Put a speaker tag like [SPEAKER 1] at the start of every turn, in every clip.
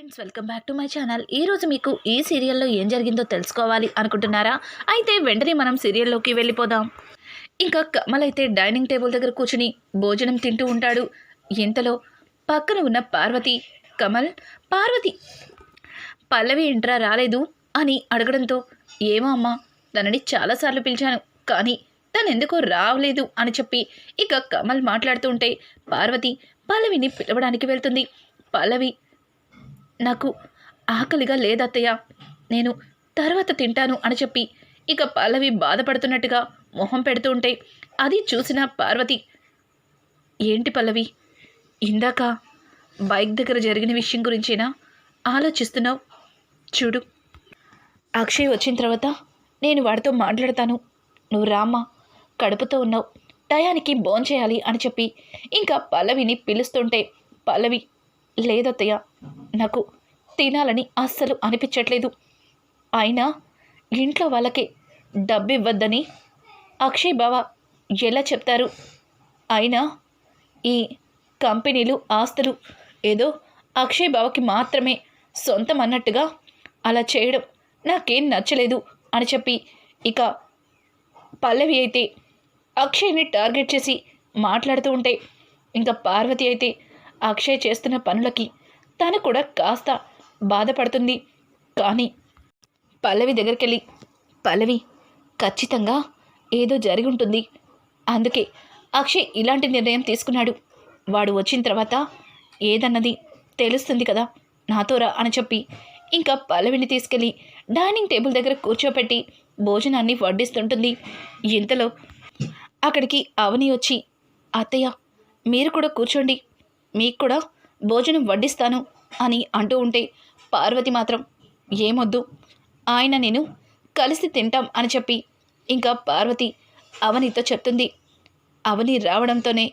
[SPEAKER 1] Friends welcome back to my channel. ఈ రోజు మీకు ఈ సీరియల్లో ఏం జరిగిందో తెలుసుకోవాలి అనుకుంటున్నారా? అయితే వెంటనే మనం సీరియల్లోకి వెళ్ళిపోదాం. ఇంకా కమల్ అయితే డైనింగ్ టేబుల్ దగ్గర కూర్చుని భోజనం తింటూ ఉంటాడు. ఇంతలో పక్కన ఉన్న పార్వతి కమల్ పార్వతి పల్లవి ఇంట్రా రాలేదు? అని అడగడంతో ఏమో అమ్మా తనని చాలాసార్లు పిలిచాను కానీ తను ఎందుకో రావలేదు అని చెప్పి ఇక కమల్ మాట్లాడుతూ ఉంటే పార్వతి పల్లవిని పిలవడానికి వెళ్తుంది. పల్లవి నాకు ఆకలిగా లేదత్తయ్య. నేను తర్వాత తింటాను అని చెప్పి ఇక పల్లవి బాధపడుతున్నట్టుగా మొహం పెడుతూ ఉంటే అది చూసిన పార్వతి ఏంటి పల్లవి ఇందాక బైక్ దగ్గర జరిగిన విషయం గురించేనా ఆలోచిస్తున్నావు? చూడు. అక్షయ్ వచ్చిన తర్వాత నేను వాడితో మాట్లాడతాను. నువ్వు రామ్మా కడుపుతో ఉన్నావు. టయానికి భోంచేయాలి అని చెప్పి ఇంకా పల్లవిని పిలుస్తుంటే పల్లవి లేదత్తయ్య నాకు తినాలని అస్సలు అనిపించట్లేదు. అయినా ఇంట్లో వాళ్ళకి డబ్బు ఇవ్వద్దని అక్షయ్ బావ ఎలా చెప్తారు? అయినా ఈ కంపెనీలు ఆస్తులు ఏదో అక్షయ్ బావకి మాత్రమే సొంతం అన్నట్టుగా అలా చేయడం నాకేం నచ్చలేదు అని చెప్పి ఇక పల్లవి అయితే అక్షయ్ని టార్గెట్ చేసి మాట్లాడుతూ ఉంటే ఇంకా పార్వతి అయితే అక్షయ్ చేస్తున్న పనులకి తను కూడా కాస్త బాధపడుతుంది. కానీ పల్లవి దగ్గరికి వెళ్ళి పల్లవి ఖచ్చితంగా ఏదో జరిగి ఉంటుంది. అందుకే అక్షయ్ ఇలాంటి నిర్ణయం తీసుకున్నాడు. వాడు వచ్చిన తర్వాత ఏదన్నది తెలుస్తుంది కదా నాతో రా అని చెప్పి ఇంకా పల్లవిని తీసుకెళ్ళి డైనింగ్ టేబుల్ దగ్గర కూర్చోపెట్టి భోజనాన్ని వడ్డిస్తుంటుంది. ఇంతలో అక్కడికి అవని వచ్చి అత్తయ్య మీరు కూడా కూర్చోండి. మీకు కూడా భోజనం వడ్డిస్తాను అని అంటూ ఉంటే పార్వతి మాత్రం ఏమొద్దు ఆయన నేను కలిసి తింటాం అని చెప్పి ఇంకా పార్వతి అవనితో చెప్తుంది. అవని రావడంతోనే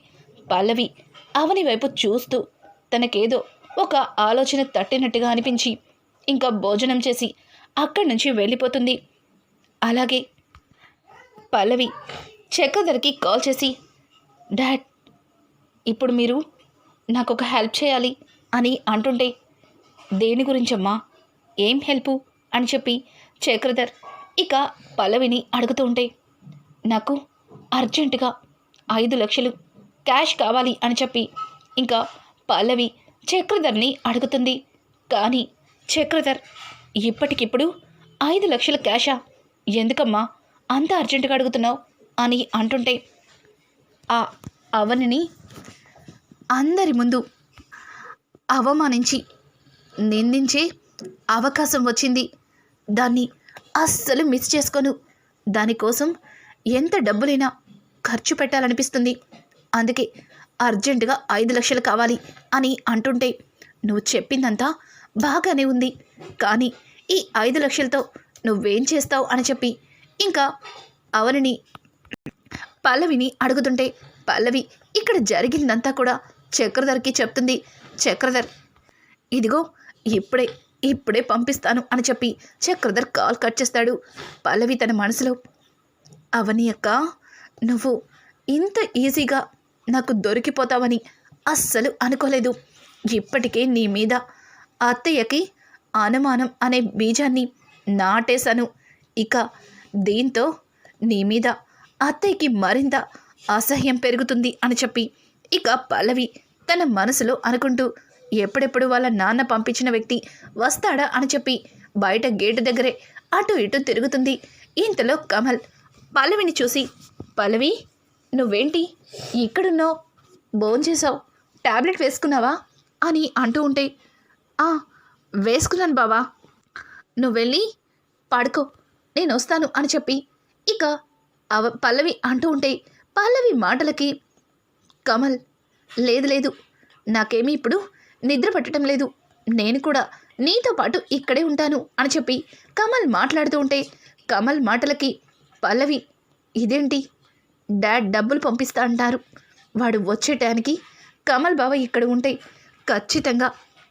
[SPEAKER 1] పల్లవి అవని వైపు చూస్తూ తనకేదో ఒక ఆలోచన తట్టినట్టుగా అనిపించి ఇంకా భోజనం చేసి అక్కడి నుంచి వెళ్ళిపోతుంది. అలాగే పల్లవి చక్రధర్కి కాల్ చేసి డాడ్ ఇప్పుడు మీరు నాకు ఒక హెల్ప్ చేయాలి అని అంటుంటే దేని గురించమ్మా? ఏం హెల్పు? అని చెప్పి చక్రధర్ ఇక పల్లవిని అడుగుతూ ఉంటే నాకు అర్జెంటుగా ఐదు లక్షలు క్యాష్ కావాలి అని చెప్పి ఇంకా పల్లవి చక్రధర్ని అడుగుతుంది. కానీ చక్రధర్ ఇప్పటికిప్పుడు ఐదు లక్షల క్యాషా? ఎందుకమ్మా అంత అర్జెంటుగా అడుగుతున్నావు? అని అంటుంటే ఆ అవనిని అందరి ముందు అవమానించి నిందించే అవకాశం వచ్చింది. దాన్ని అస్సలు మిస్ చేసుకోను. దానికోసం ఎంత డబ్బులైనా ఖర్చు పెట్టాలనిపిస్తుంది. అందుకే అర్జెంటుగా ఐదు లక్షలు కావాలి అని అంటుంటే నువ్వు చెప్పిందంతా బాగానే ఉంది. కానీ ఈ ఐదు లక్షలతో నువ్వేం చేస్తావు అని చెప్పి ఇంకా అవనిని పల్లవిని అడుగుతుంటే పల్లవి ఇక్కడ జరిగిందంతా కూడా చక్రధర్కి చెప్తుంది. చక్రధర్ ఇదిగో ఇప్పుడే ఇప్పుడే పంపిస్తాను అని చెప్పి చక్రధర్ కాల్ కట్ చేస్తాడు. పల్లవి తన మనసులో అవని అక్క నువ్వు ఇంత ఈజీగా నాకు దొరికిపోతావని అస్సలు అనుకోలేదు. ఇప్పటికే నీ మీద అత్తయ్యకి అనుమానం అనే బీజాన్ని నాటేశాను. ఇక దీంతో నీ మీద అత్తయ్యకి మరింత అసహ్యం పెరుగుతుంది అని చెప్పి ఇక పల్లవి తన మనసులో అనుకుంటూ ఎప్పుడెప్పుడు వాళ్ళ నాన్న పంపించిన వ్యక్తి వస్తాడా అని చెప్పి బయట గేటు దగ్గరే అటు ఇటు తిరుగుతుంది ఇంతలో కమల్. పల్లవిని చూసి పల్లవి నువ్వేంటి ఇక్కడున్నావు? భోంచేసావు టాబ్లెట్ వేసుకున్నావా? అని అంటూ ఉంటే "ఆ, వేసుకున్నాను బావా. నువ్వు వెళ్ళి పడుకో నేను వస్తాను అని చెప్పి ఇక అవ పల్లవి అంటూ ఉంటే పల్లవి మాటలకి కమల్. లేదు లేదు. నాకేమీ ఇప్పుడు నిద్ర పట్టడం లేదు. నేను కూడా నీతో పాటు ఇక్కడే ఉంటాను అని చెప్పి కమల్ మాట్లాడుతూ ఉంటే కమల్ మాటలకి పల్లవి ఇదేంటి? డాడ్ డబ్బులు పంపిస్తా అంటారు. వాడు వచ్చే టైంకి కమల్ బావ ఇక్కడ ఉంటే ఖచ్చితంగా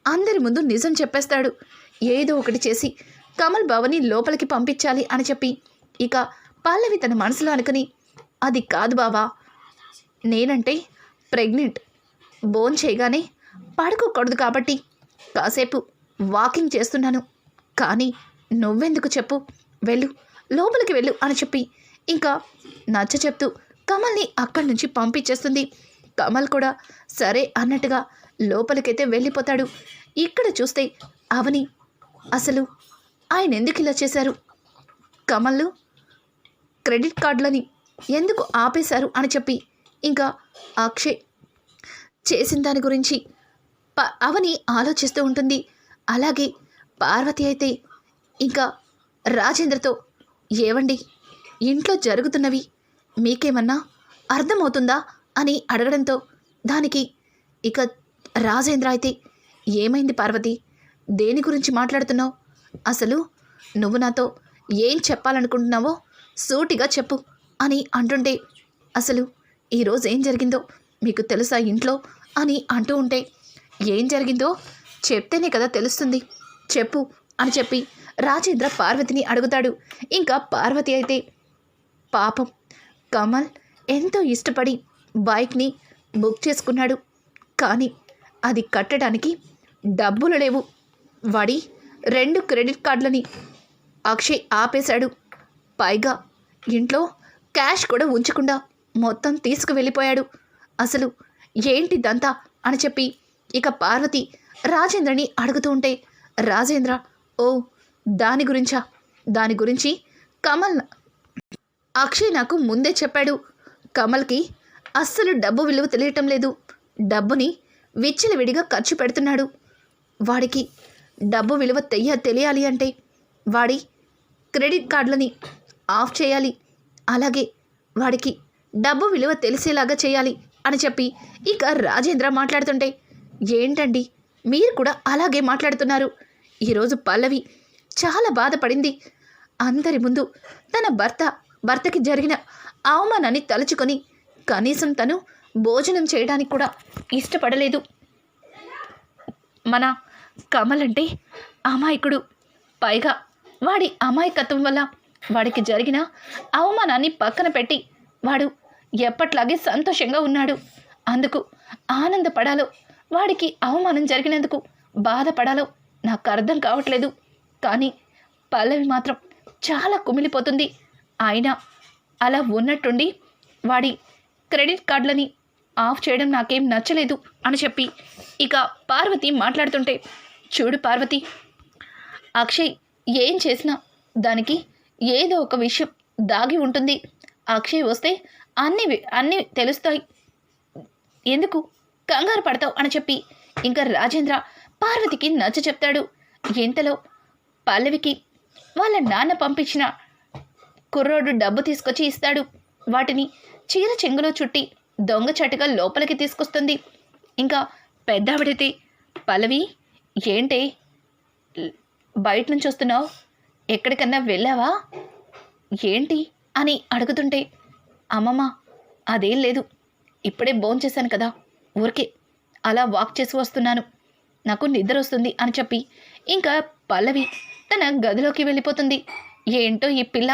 [SPEAKER 1] అందరి ముందు నిజం చెప్పేస్తాడు. ఏదో ఒకటి చేసి కమల్ బావని లోపలికి పంపించాలి అని చెప్పి ఇక పల్లవి తన మనసులో అనుకుని అది కాదు బావా. నేనంటే ప్రెగ్నెంట్. బోన్ చేయగానే పడుకోకూడదు కాబట్టి కాసేపు వాకింగ్ చేస్తున్నాను. కానీ నువ్వెందుకు చెప్పు? వెళ్ళు లోపలికి వెళ్ళు అని చెప్పి ఇంకా నచ్చ చెప్తూ కమల్ని అక్కడి నుంచి పంపించేస్తుంది. కమల్ కూడా సరే అన్నట్టుగా లోపలికైతే వెళ్ళిపోతాడు. ఇక్కడ చూస్తే అవని అసలు ఆయన ఎందుకు ఇలా చేశారు? కమల్లు క్రెడిట్ కార్డులని ఎందుకు ఆపేశారు అని చెప్పి ఇంకా అక్షయ్ చేసిన దాని గురించి ప అవని ఆలోచిస్తూ ఉంటుంది. అలాగే పార్వతి అయితే ఇంకా రాజేంద్రతో ఏవండి ఇంట్లో జరుగుతున్నవి మీకేమన్నా అర్థమవుతుందా? అని అడగడంతో దానికి ఇక రాజేంద్ర అయితే ఏమైంది పార్వతి దేని గురించి మాట్లాడుతున్నావు? అసలు నువ్వు నాతో ఏం చెప్పాలనుకుంటున్నావో సూటిగా చెప్పు అని అంటుంటే అసలు ఈరోజు ఏం జరిగిందో మీకు తెలుసా ఇంట్లో అని అంటూ ఉంటే ఏం జరిగిందో చెప్తేనే కదా తెలుస్తుంది. చెప్పు అని చెప్పి రాజేంద్ర పార్వతిని అడుగుతాడు. ఇంకా పార్వతి అయితే పాపం కమల్ ఎంతో ఇష్టపడి బైక్ని బుక్ చేసుకున్నాడు. కానీ అది కట్టడానికి డబ్బులు లేవు. వాడి రెండు క్రెడిట్ కార్డులని అక్షయ్ ఆపేశాడు. పైగా ఇంట్లో క్యాష్ కూడా ఉంచకుండా మొత్తం తీసుకువెళ్ళిపోయాడు. అసలు ఏంటిదంతా అని చెప్పి ఇక పార్వతి రాజేంద్రని అడుగుతూ ఉంటే రాజేంద్ర ఓ దాని గురించా? దాని గురించి కమల్ అక్షయ్ నాకు ముందే చెప్పాడు. కమల్కి అస్సలు డబ్బు విలువ తెలియటం లేదు. డబ్బుని విచ్చలవిడిగా ఖర్చు పెడుతున్నాడు. వాడికి డబ్బు విలువ తెయ్య తెలియాలి అంటే వాడి క్రెడిట్ కార్డులని ఆఫ్ చేయాలి. అలాగే వాడికి డబ్బు విలువ తెలిసేలాగా చేయాలి అని చెప్పి ఇక రాజేంద్ర మాట్లాడుతుంటే ఏంటండి? మీరు కూడా అలాగే మాట్లాడుతున్నారు. ఈరోజు పల్లవి చాలా బాధపడింది. అందరి ముందు తన భర్త భర్తకి జరిగిన అవమానాన్ని తలుచుకొని కనీసం తను భోజనం చేయడానికి కూడా ఇష్టపడలేదు. మన కమల్ అంటే అమాయకుడు. పైగా వాడి అమాయకత్వం వల్ల వాడికి జరిగిన అవమానాన్ని పక్కన పెట్టి వాడు ఎప్పట్లాగే సంతోషంగా ఉన్నాడు. అందుకు ఆనందపడాలో వాడికి అవమానం జరిగినందుకు బాధపడాలో నాకు అర్థం కావట్లేదు. కానీ పల్లవి మాత్రం చాలా కుమిలిపోతుంది. అయినా అలా ఉన్నట్టుండి వాడి క్రెడిట్ కార్డులని ఆఫ్ చేయడం నాకేం నచ్చలేదు అని చెప్పి ఇక పార్వతి మాట్లాడుతుంటే చూడు పార్వతి అక్షయ్ ఏం చేసినా దానికి ఏదో ఒక విషయం దాగి ఉంటుంది. అక్షయ్ వస్తే అన్ని వి- అన్నీ తెలుస్తాయి. ఎందుకు? కంగారు పడతావు అని చెప్పి ఇంకా రాజేంద్ర పార్వతికి నచ్చ చెప్తాడు. ఇంతలో పల్లవికి వాళ్ళ నాన్న పంపించిన కుర్రోడు డబ్బు తీసుకొచ్చి ఇస్తాడు. వాటిని చీర చెంగులో చుట్టి దొంగచాటుగా లోపలికి తీసుకొస్తుంది. ఇంకా పెద్దావిడైతే పల్లవి ఏంటి? బయట నుంచి వస్తున్నావు? ఎక్కడికన్నా వెళ్ళావా? ఏంటి? అని అడుగుతుంటే అమ్మమ్మ అదేం లేదు. ఇప్పుడే భోంచేశాను కదా ఊరికే అలా వాక్ చేసి వస్తున్నాను. నాకు నిద్ర వస్తుంది అని చెప్పి ఇంకా పల్లవి తన గదిలోకి వెళ్ళిపోతుంది. ఏంటో ఈ పిల్ల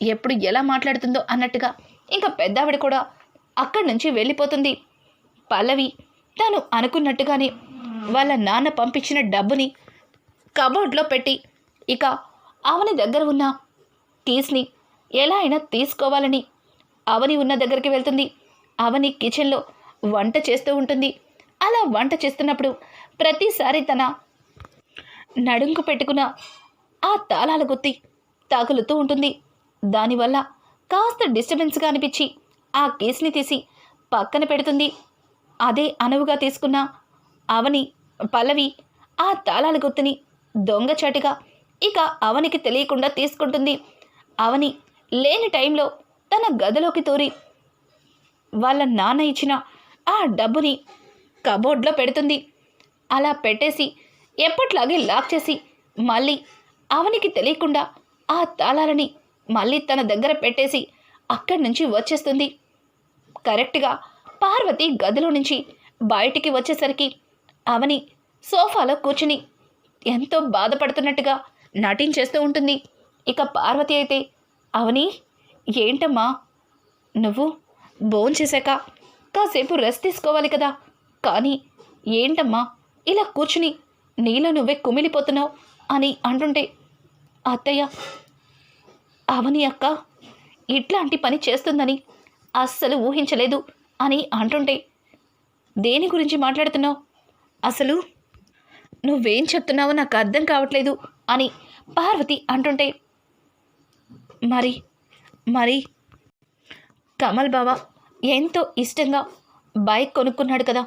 [SPEAKER 1] ఎప్పుడు ఎలా మాట్లాడుతుందో అన్నట్టుగా ఇంకా పెద్దావిడ కూడా అక్కడి నుంచి వెళ్ళిపోతుంది. పల్లవి తను అనుకున్నట్టుగానే వాళ్ళ నాన్న పంపించిన డబ్బుని కబోర్డ్లో పెట్టి ఇక అవని దగ్గర ఉన్న కీస్ని ఎలా అయినా తీసుకోవాలని అవని ఉన్న దగ్గరికి వెళ్తుంది. అవని కిచెన్లో వంట చేస్తూ ఉంటుంది. అలా వంట చేస్తున్నప్పుడు ప్రతిసారి తన నడుంకు పెట్టుకున్న ఆ తాళాల గుత్తి తగులుతూ ఉంటుంది. దానివల్ల కాస్త డిస్టర్బెన్స్గా అనిపించి ఆ కేసుని తీసి పక్కన పెడుతుంది. అదే అనువుగా తీసుకున్న అవని పల్లవి ఆ తాళాల గుత్తిని దొంగచాటుగా ఇక అవనికి తెలియకుండా తీసుకుంటుంది. అవని లేని టైంలో తన గదిలోకి తూరి వాళ్ళ నాన్న ఇచ్చిన ఆ డబ్బుని కబోర్డ్లో పెడుతుంది. అలా పెట్టేసి ఎప్పట్లాగే లాక్ చేసి మళ్ళీ అవనికి తెలియకుండా ఆ తాళాలని మళ్ళీ తన దగ్గర పెట్టేసి అక్కడి నుంచి వచ్చేస్తుంది. కరెక్ట్గా పార్వతి గదిలో నుంచి బయటికి వచ్చేసరికి అవని సోఫాలో కూర్చుని ఎంతో బాధపడుతున్నట్టుగా నటించేస్తూ ఉంటుంది. ఇక పార్వతి అయితే అవని ఏంటమ్మా? నువ్వు భోంచేశాక కాసేపు రెస్ట్ తీసుకోవాలి కదా. కానీ ఏంటమ్మా? ఇలా కూర్చుని నీలో నువ్వే కుమిలిపోతున్నావు అని అంటుంటే అత్తయ్య అవని అక్క ఇట్లాంటి పని చేస్తుందని అస్సలు ఊహించలేదు అని అంటుంటే దేని గురించి మాట్లాడుతున్నావు? అసలు నువ్వేం చెప్తున్నావో నాకు అర్థం కావట్లేదు అని పార్వతి అంటుంటే మరి మరి. కమల్ బావ ఎంతో ఇష్టంగా బైక్ కొనుక్కున్నాడు కదా.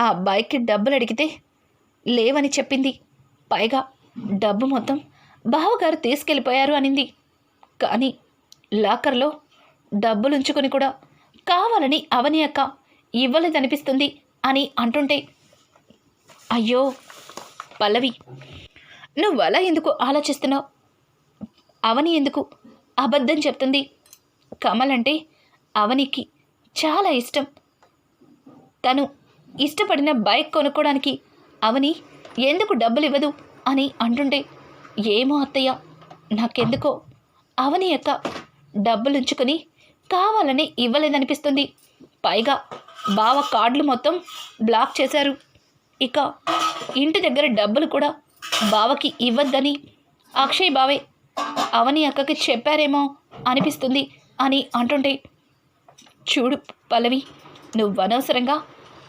[SPEAKER 1] ఆ బైక్కి డబ్బులు అడిగితే లేవని చెప్పింది. పైగా డబ్బు మొత్తం బావగారు తీసుకెళ్ళిపోయారు అనింది. కానీ లాకర్లో డబ్బులు ఉంచుకొని కూడా కావాలని అవని అక్క ఇవ్వలేదనిపిస్తుంది అని అంటుంటే అయ్యో పల్లవి నువ్వు అలా ఎందుకు ఆలోచిస్తున్నావు? అవని ఎందుకు అబద్ధం చెప్తుంది. కమల్ అంటే అవనికి చాలా ఇష్టం. తను ఇష్టపడిన బైక్ కొనుక్కోవడానికి అవని ఎందుకు డబ్బులు ఇవ్వదు అని అంటుంటే ఏమో అత్తయ్య నాకెందుకో అవని యొక్క డబ్బులు ఉంచుకొని కావాలని ఇవ్వలేదనిపిస్తుంది. పైగా బావ కార్డులు మొత్తం బ్లాక్ చేశారు. ఇక ఇంటి దగ్గర డబ్బులు కూడా బావకి ఇవ్వద్దని అక్షయ్ బావే అవని అక్కకి చెప్పారేమో అనిపిస్తుంది అని అంటుంటే చూడు పల్లవి నువ్వు అనవసరంగా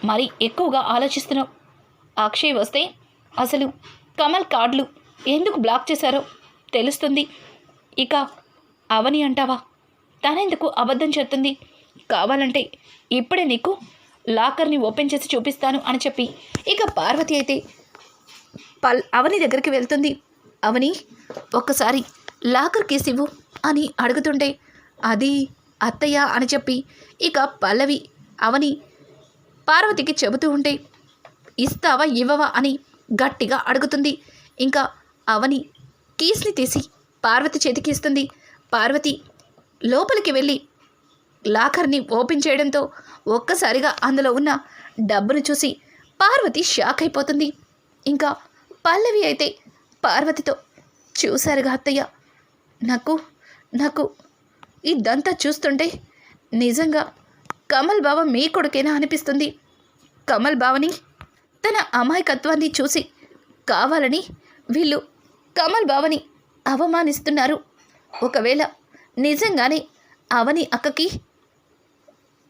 [SPEAKER 1] మరి ఎక్కువగా ఆలోచిస్తున్నావు. అక్షయ్ వస్తే అసలు కమల్ కార్డులు ఎందుకు బ్లాక్ చేశారో తెలుస్తుంది. ఇక అవని అంటావా? తనెందుకు అబద్ధం చెప్తుంది? కావాలంటే ఇప్పుడే నీకు లాకర్ని ఓపెన్ చేసి చూపిస్తాను అని చెప్పి ఇక పార్వతి అయితే పల్ అవని దగ్గరికి వెళ్తుంది. అవని ఒక్కసారి లాకర్ కేసు ఇవ్వు అని అడుగుతుంటే అది అత్తయ్య అని చెప్పి ఇక పల్లవి అవని పార్వతికి చెబుతూ ఉంటే ఇస్తావా ఇవ్వవా అని గట్టిగా అడుగుతుంది. ఇంకా అవని కీస్ని తీసి పార్వతి చేతికి ఇస్తుంది. పార్వతి లోపలికి వెళ్ళి లాకర్ని ఓపెన్ చేయడంతో ఒక్కసారిగా అందులో ఉన్న డబ్బును చూసి పార్వతి షాక్ అయిపోతుంది. ఇంకా పల్లవి అయితే పార్వతితో. చూశారుగా అత్తయ్య. నాకు నాకు ఇదంతా చూస్తుంటే నిజంగా కమల్ బావ మీ కొడుకేనా అనిపిస్తుంది. కమల్ బావని తన అమాయకత్వాన్ని చూసి కావాలని వీళ్ళు కమల్ బావని అవమానిస్తున్నారు. ఒకవేళ నిజంగానే అవని అక్కకి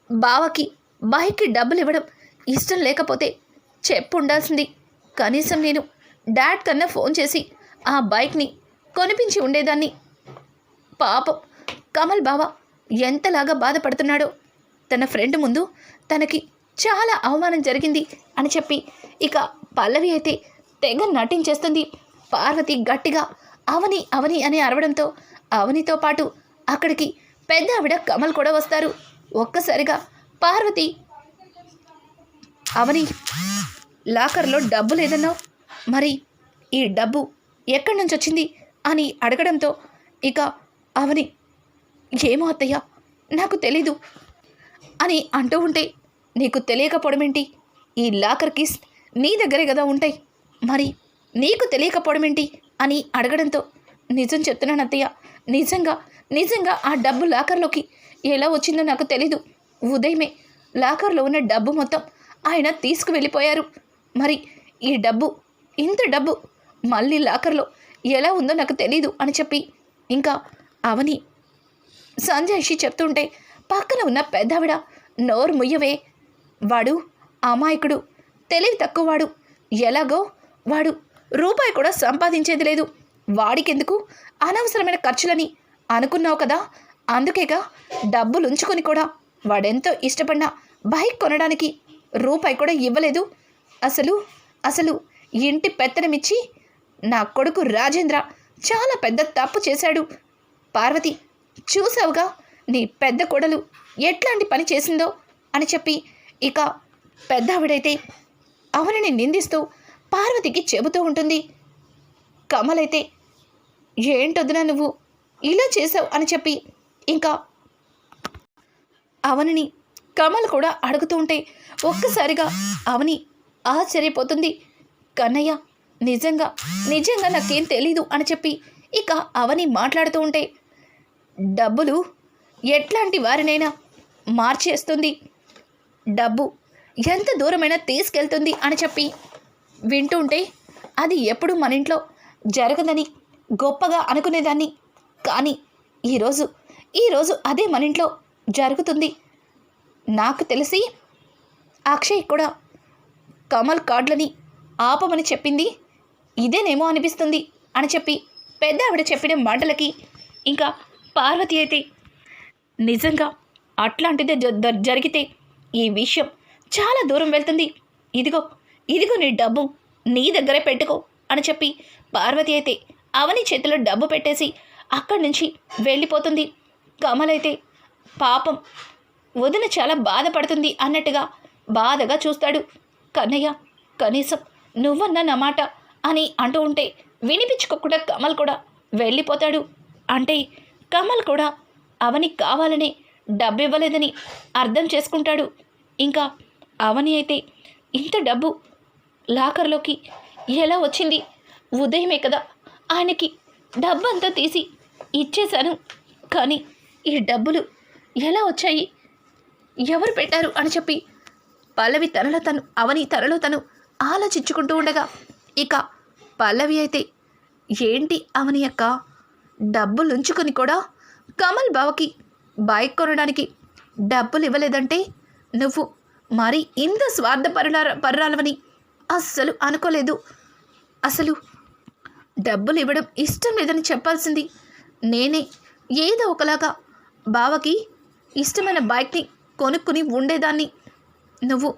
[SPEAKER 1] బావకి బైక్కి డబ్బులు ఇవ్వడం ఇష్టం లేకపోతే చెప్పు ఉండాల్సింది. కనీసం నేను డాడ్ కన్నా ఫోన్ చేసి ఆ బైక్ని కొనిపించి ఉండేదాన్ని. పాపం కమల్ బావ ఎంతలాగా బాధపడుతున్నాడో. తన ఫ్రెండ్ ముందు తనకి చాలా అవమానం జరిగింది అని చెప్పి ఇక పల్లవి అయితే తెగ నటించేస్తుంది. పార్వతి గట్టిగా అవని అవని అని అరవడంతో అవనితో పాటు అక్కడికి పెద్ద ఆవిడ కమల్ కూడా వస్తారు. ఒక్కసారిగా పార్వతి అవని లాకర్లో డబ్బు లేదన్నావు? మరి ఈ డబ్బు ఎక్కడి నుంచి వచ్చింది అని అడగడంతో ఇక అవని ఏమో అత్తయ్య నాకు తెలీదు అని అంటూ ఉంటే నీకు తెలియకపోవడమేంటి ఈ లాకర్ కీస్ నీ దగ్గరే కదా ఉంటాయి. మరి నీకు తెలియకపోవడమేంటి అని అడగడంతో నిజం చెప్తున్నాను అత్తయ్య నిజంగా నిజంగా ఆ డబ్బు లాకర్లోకి ఎలా వచ్చిందో నాకు తెలీదు. ఉదయమే లాకర్లో ఉన్న డబ్బు మొత్తం ఆయన తీసుకువెళ్ళిపోయారు. మరి ఈ డబ్బు ఇంత డబ్బు మళ్ళీ లాకర్లో ఎలా ఉందో నాకు తెలీదు అని చెప్పి ఇంకా అవని సంజయ్షి చెప్తుంటే పక్కన ఉన్న పెద్దవిడ నోరు ముయ్యవే. వాడు అమాయకుడు తెలివి తక్కువవాడు ఎలాగో వాడు రూపాయి కూడా సంపాదించేది లేదు. వాడికెందుకు అనవసరమైన ఖర్చులని అనుకున్నావు కదా? అందుకేగా డబ్బులు ఉంచుకొని కూడా వాడెంతో ఇష్టపడిన బైక్ కొనడానికి రూపాయి కూడా ఇవ్వలేదు. అసలు అసలు ఇంటి పెత్తనమిచ్చి నా కొడుకు రాజేంద్ర చాలా పెద్ద తప్పు చేశాడు. పార్వతి చూసావుగా నీ పెద్ద కొడలు ఎట్లాంటి పని చేసిందో అని చెప్పి ఇక పెద్ద ఆవిడైతే అవనిని నిందిస్తూ పార్వతికి చెబుతూ ఉంటుంది. కమలైతే ఏంటొద్దునా నువ్వు? ఇలా చేసావు అని చెప్పి ఇంకా అవనిని కమల్ కూడా అడుగుతూ ఉంటే ఒక్కసారిగా అవని ఆశ్చర్యపోతుంది. కన్నయ్య నిజంగా నిజంగా నాకేం తెలీదు అని చెప్పి ఇక అవని మాట్లాడుతూ ఉంటే డబ్బులు ఎట్లాంటి వారినైనా మార్చేస్తుంది. డబ్బు ఎంత దూరమైనా తీసుకెళ్తుంది అని చెప్పి వింటూ ఉంటే అది ఎప్పుడు మన ఇంట్లో జరగదని గొప్పగా అనుకునేదాన్ని. కానీ ఈరోజు ఈరోజు అదే మన ఇంట్లో జరుగుతుంది. నాకు తెలిసి అక్షయ్ కూడా కమల్ కార్డులని ఆపమని చెప్పింది. ఇదేనేమో అనిపిస్తుంది అని చెప్పి పెద్ద ఆవిడ చెప్పిన మాటలకి ఇంకా పార్వతి అయితే నిజంగా అట్లాంటిదే జ- జరిగితే ఈ విషయం చాలా దూరం వెళ్తుంది. ఇదిగో ఇదిగో నీ డబ్బు నీ దగ్గరే పెట్టుకో అని చెప్పి పార్వతి అయితే అవని చేతిలో డబ్బు పెట్టేసి అక్కడి నుంచి వెళ్ళిపోతుంది. కమలైతే పాపం వదిన చాలా బాధపడుతుంది అన్నట్టుగా బాధగా చూస్తాడు. కన్నయ్య కనీసం నువ్వన్న నా మాట అని అంటూ ఉంటే వినిపించుకోకుండా కమల్ కూడా వెళ్ళిపోతాడు. అంటే కమల్ కూడా అవని కావాలని డబ్బు ఇవ్వలేదని అర్థం చేసుకుంటాడు. ఇంకా అవని అయితే ఇంత డబ్బు లాకర్లోకి ఎలా వచ్చింది? ఉదయమే కదా ఆయనకి డబ్బు అంతా తీసి ఇచ్చేశాను. కానీ ఈ డబ్బులు ఎలా వచ్చాయి? ఎవరు పెట్టారు అని చెప్పి పల్లవి తనలో తను అవని తనలో తను ఆలోచించుకుంటూ ఉండగా ఇక పల్లవి అయితే ఏంటి అవని యొక్క డబ్బులు ఉంచుకొని కూడా కమల్ బావకి బైక్ కొనడానికి డబ్బులు ఇవ్వలేదంటే నువ్వు మరి ఇంత స్వార్థ పరుల పరురాలవని అస్సలు అనుకోలేదు. అసలు డబ్బులు ఇవ్వడం ఇష్టం లేదని చెప్పాల్సింది నేనే. ఏదో ఒకలాగా బావకి ఇష్టమైన బైక్ని కొనుక్కుని ఉండేదాన్ని. నువ్వు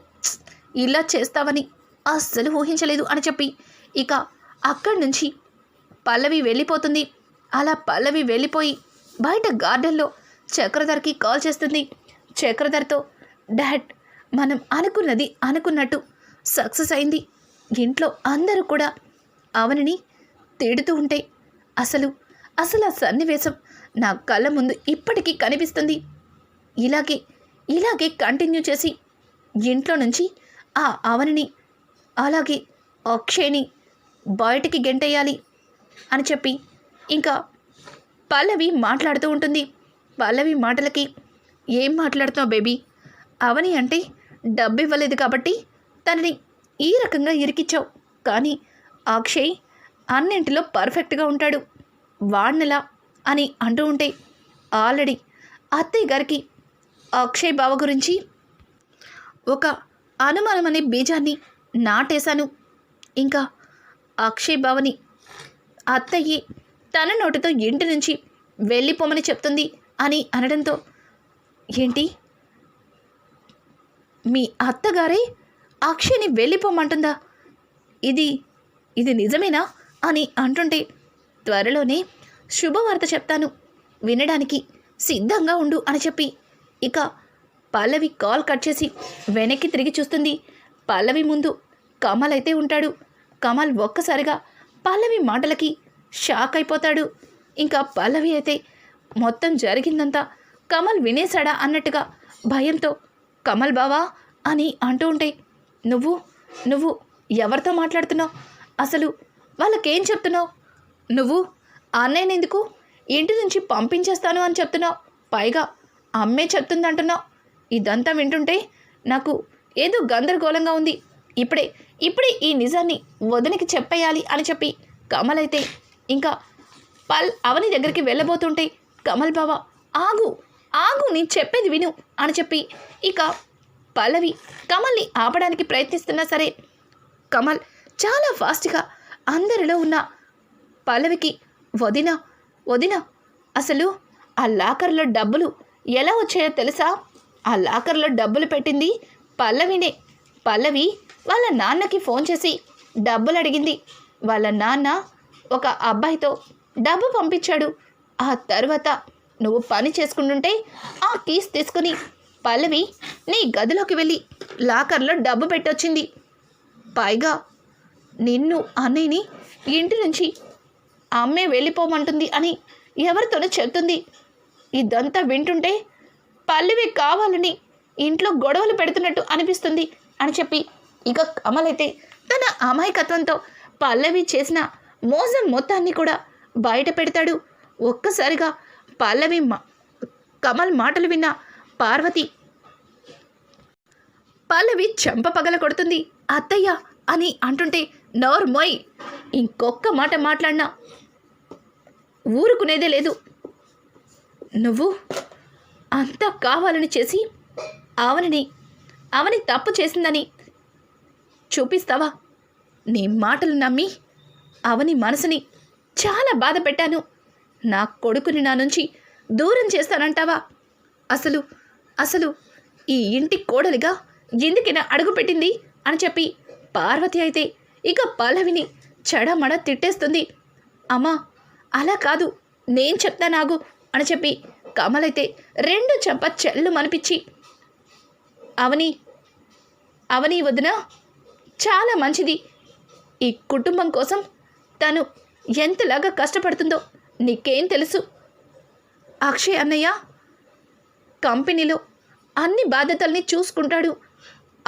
[SPEAKER 1] ఇలా చేస్తావని అస్సలు ఊహించలేదు అని చెప్పి. ఇక అక్కడి నుంచి పల్లవి వెళ్ళిపోతుంది. అలా పల్లవి వెళ్ళిపోయి బయట గార్డెన్లో చక్రధర్కి కాల్ చేస్తుంది. చక్రధర్తో డాడ్ మనం అనుకున్నది అనుకున్నట్టు సక్సెస్ అయింది. ఇంట్లో అందరూ కూడా అవనిని తిడుతూ ఉంటే అసలు అసలు ఆ సన్నివేశం నా కళ్ళ ముందు ఇప్పటికీ కనిపిస్తుంది. ఇలాగే ఇలాగే కంటిన్యూ చేసి ఇంట్లో నుంచి ఆ అవనిని అలాగే అక్షయ్ని బయటికి గెంటేయాలి అని చెప్పి ఇంకా పల్లవి మాట్లాడుతూ ఉంటుంది. పల్లవి మాటలకి ఏం మాట్లాడుతున్నావు బేబీ? అవని అంటే డబ్బు ఇవ్వలేదు కాబట్టి తనని ఈ రకంగా ఇరికిచ్చావు. కానీ అక్షయ్ అన్నింటిలో పర్ఫెక్ట్గా ఉంటాడు. వాణ్ణలా అని అంటూ ఉంటే ఆల్రెడీ అత్తయ్య గారికి అక్షయ్ బావ గురించి ఒక అనుమానం అనే బీజాన్ని నాటేశాను. ఇంకా అక్షయ్ భవని అత్తయ్యి తన నోటితో ఇంటి నుంచి వెళ్ళిపోమని చెప్తుంది అని అనడంతో ఏంటి? మీ అత్తగారే అక్షయ్ని వెళ్ళిపోమంటుందా? ఇది ఇది నిజమేనా? అని అంటుంటే త్వరలోనే శుభవార్త చెప్తాను. వినడానికి సిద్ధంగా ఉండు అని చెప్పి ఇక పల్లవి కాల్ కట్ చేసి వెనక్కి తిరిగి చూస్తుంది. పల్లవి ముందు కమల్ అయితే ఉంటాడు. కమల్ ఒక్కసారిగా పల్లవి మాటలకి షాక్ అయిపోతాడు. ఇంకా పల్లవి అయితే మొత్తం జరిగిందంతా కమల్ వినేశాడా అన్నట్టుగా భయంతో కమల్ బావా అని అంటూ ఉంటే నువ్వు నువ్వు ఎవరితో మాట్లాడుతున్నావు? అసలు వాళ్ళకేం చెప్తున్నావు? నువ్వు అన్నయ్యని ఎందుకు ఇంటి నుంచి పంపించేస్తాను అని చెప్తున్నావు? పైగా అమ్మే చెప్తుందంటున్నావు? ఇదంతా వింటుంటే నాకు ఏదో గందరగోళంగా ఉంది. ఇప్పుడే ఇప్పుడే ఈ నిజాన్ని వదినకి చెప్పేయాలి అని చెప్పి కమల్ అయితే ఇంకా పల్ అవని దగ్గరికి వెళ్ళబోతుంటే కమల్ బావ ఆగు ఆగు నేను చెప్పేది విను అని చెప్పి ఇక పల్లవి కమల్ని ఆపడానికి ప్రయత్నిస్తున్నా సరే కమల్ చాలా ఫాస్ట్గా అందరిలో ఉన్న పల్లవికి వదిన వదిన అసలు ఆ లాకర్లో డబ్బులు ఎలా వచ్చాయో తెలుసా? ఆ లాకర్లో డబ్బులు పెట్టింది పల్లవినే. పల్లవి వాళ్ళ నాన్నకి ఫోన్ చేసి డబ్బులు అడిగింది వాళ్ళ నాన్న ఒక అబ్బాయితో డబ్బు పంపించాడు. ఆ తర్వాత నువ్వు పని చేసుకుంటుంటే ఆ కీస్ తీసుకుని పల్లవి నీ గదిలోకి వెళ్ళి లాకర్లో డబ్బు పెట్టొచ్చింది. పైగా నిన్ను అన్నయ్యని ఇంటి నుంచి అమ్మే వెళ్ళిపోమంటుంది అని ఎవరితోనో చెప్తుంది. ఇదంతా వింటుంటే పల్లవి కావాలని ఇంట్లో గొడవలు పెడుతున్నట్టు అనిపిస్తుంది అని చెప్పి ఇక కమలైతే తన అమాయకత్వంతో పల్లవి చేసిన మోసం మొత్తాన్ని కూడా బయట పెడతాడు. ఒక్కసారిగా పల్లవి మా కమల్ మాటలు విన్న పార్వతి పల్లవి చెంప పగల కొడుతుంది. అత్తయ్య అని అంటుంటే నోర్మోయ్ ఇంకొక్క మాట మాట్లాడినా ఊరుకునేదే లేదు. నువ్వు అంతా కావాలని చేసి అవనిని అవని తప్పు చేసిందని చూపిస్తావా? నీ మాటలు నమ్మి అవని మనసుని చాలా బాధ పెట్టాను. నా కొడుకుని నా నుంచి దూరం చేస్తానంటావా? అసలు అసలు ఈ ఇంటి కోడలిగా ఎందుకైనా అడుగుపెట్టింది అని చెప్పి పార్వతి అయితే ఇక పల్లవిని చెడమడ తిట్టేస్తుంది. అమ్మా అలా కాదు నేను చెప్తానాగు అని చెప్పి కమలైతే రెండు చెంప చెల్లు మనిపించి అవని అవని వదిన చాలా మంచిది. ఈ కుటుంబం కోసం తను ఎంతలాగా కష్టపడుతుందో నీకేం తెలుసు? అక్షయ్ అన్నయ్య కంపెనీలో అన్ని బాధ్యతల్ని చూసుకుంటాడు.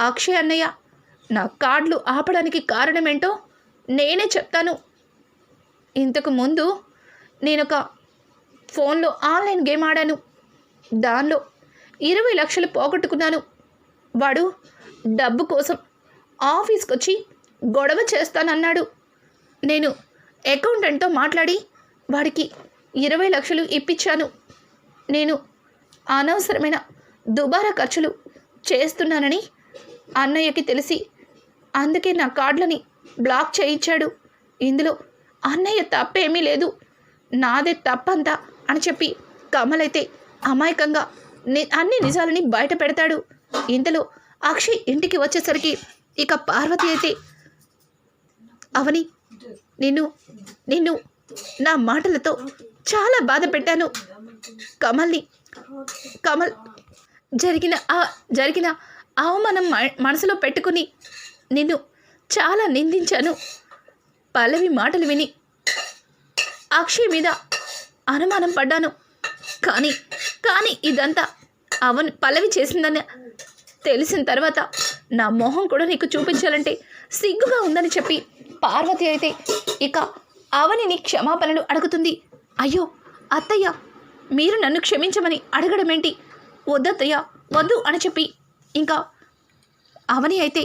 [SPEAKER 1] అక్షయ్ అన్నయ్య నా కార్డులు ఆపడానికి కారణమేంటో నేనే చెప్తాను. ఇంతకు ముందు నేనొక ఫోన్లో ఆన్లైన్ గేమ్ ఆడాను. దానిలో ఇరవై లక్షలు పోగొట్టుకున్నాను. వాడు డబ్బు కోసం ఆఫీస్కి వచ్చి గొడవ చేస్తానన్నాడు. నేను అకౌంటెంట్తో మాట్లాడి వాడికి ఇరవై లక్షలు ఇప్పించాను నేను అనవసరమైన దుబారా ఖర్చులు చేస్తున్నానని అన్నయ్యకి తెలిసి అందుకే నా కార్డులని బ్లాక్ చేయించాడు. ఇందులో అన్నయ్య తప్పేమీ లేదు. నాదే తప్పంతా అని చెప్పి కమలైతే అమాయకంగా ని అన్ని నిజాలని బయట పెడతాడు. ఇంతలో అక్షయ్ ఇంటికి వచ్చేసరికి ఇక పార్వతి అయితే అవని నిన్ను నిన్ను నా మాటలతో చాలా బాధ పెట్టాను. కమల్ని కమల్ జరిగిన ఆ జరిగిన అవమానం మ- మనసులో పెట్టుకుని నిన్ను చాలా నిందించాను. పల్లవి మాటలు విని అక్షయ్ మీద అనుమానం పడ్డాను. కానీ కానీ ఇదంతా అవన్ పల్లవి చేసిందని తెలిసిన తర్వాత నా మొహం కూడా నీకు చూపించాలంటే సిగ్గుగా ఉందని చెప్పి పార్వతి అయితే ఇక అవనిని క్షమాపణలు అడుగుతుంది. అయ్యో అత్తయ్య మీరు నన్ను క్షమించమని అడగడం ఏంటి వద్దత్తయ్య వద్దు అని చెప్పి ఇంకా అవని అయితే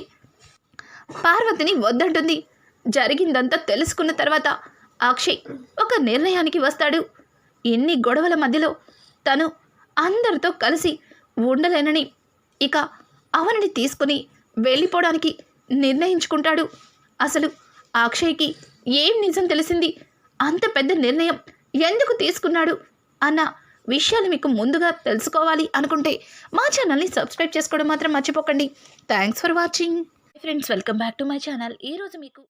[SPEAKER 1] పార్వతిని వద్దంటుంది. జరిగిందంతా తెలుసుకున్న తర్వాత అక్షయ్ ఒక నిర్ణయానికి వస్తాడు. ఎన్ని గొడవల మధ్యలో తను అందరితో కలిసి ఉండలేనని ఇక అవనిని తీసుకుని వెళ్ళిపోవడానికి నిర్ణయించుకుంటాడు. అసలు అక్షయ్కి ఏం నిజం తెలిసింది? అంత పెద్ద నిర్ణయం ఎందుకు తీసుకున్నాడు? అన్న విషయాలు మీకు ముందుగా తెలుసుకోవాలి అనుకుంటే మా ఛానల్ని సబ్స్క్రైబ్ చేసుకోవడం మాత్రం మర్చిపోకండి. Thanks for watching. Friends welcome back to my channel. ఈరోజు మీకు